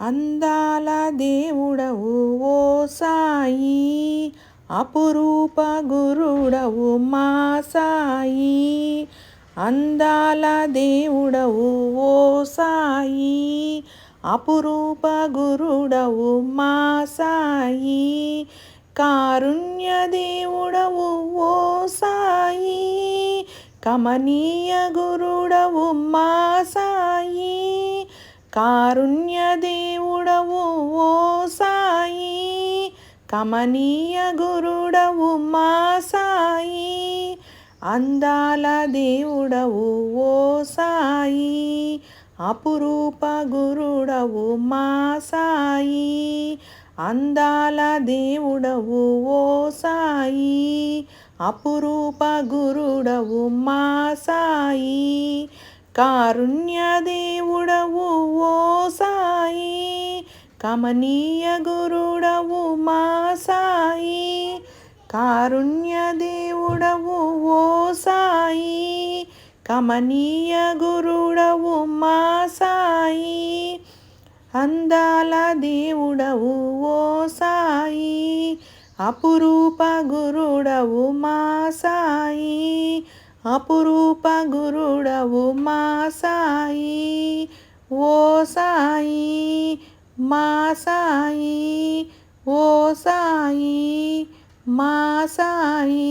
అందాల దేవుడవు ఓ సాయి అపురూప గురుడవు మా సాయి. అందాల దేవుడవు ఓ సాయి అపురూప గురుడవు మా సాయి. కారుణ్య దేవుడవు ఓ సాయి కమనీయ గురుడవు మా సాయి. కారుణ్య దేవుడవు ఓ సాయి కమనీయ గురుడవు మా సాయి అందాల దేవుడవు ఓ సాయి అపురూప గురుడవు మా సాయి అందాల దేవుడవు ఓ సాయి అపురూప గురుడవు మా సాయి కారుణ్య దేవుడవు కమనీయ గురుడవు మా సాయి కారుణ్య దేవుడవు ఓ సాయి కమనీయ గురుడవు మా సాయి అందాల దేవుడవు ఓ సాయి అపురూప గురుడవు మా సాయి అపురూప గురుడవు మా సాయి ఓ సాయి. మా సాయి ఓ సాయి మా సాయి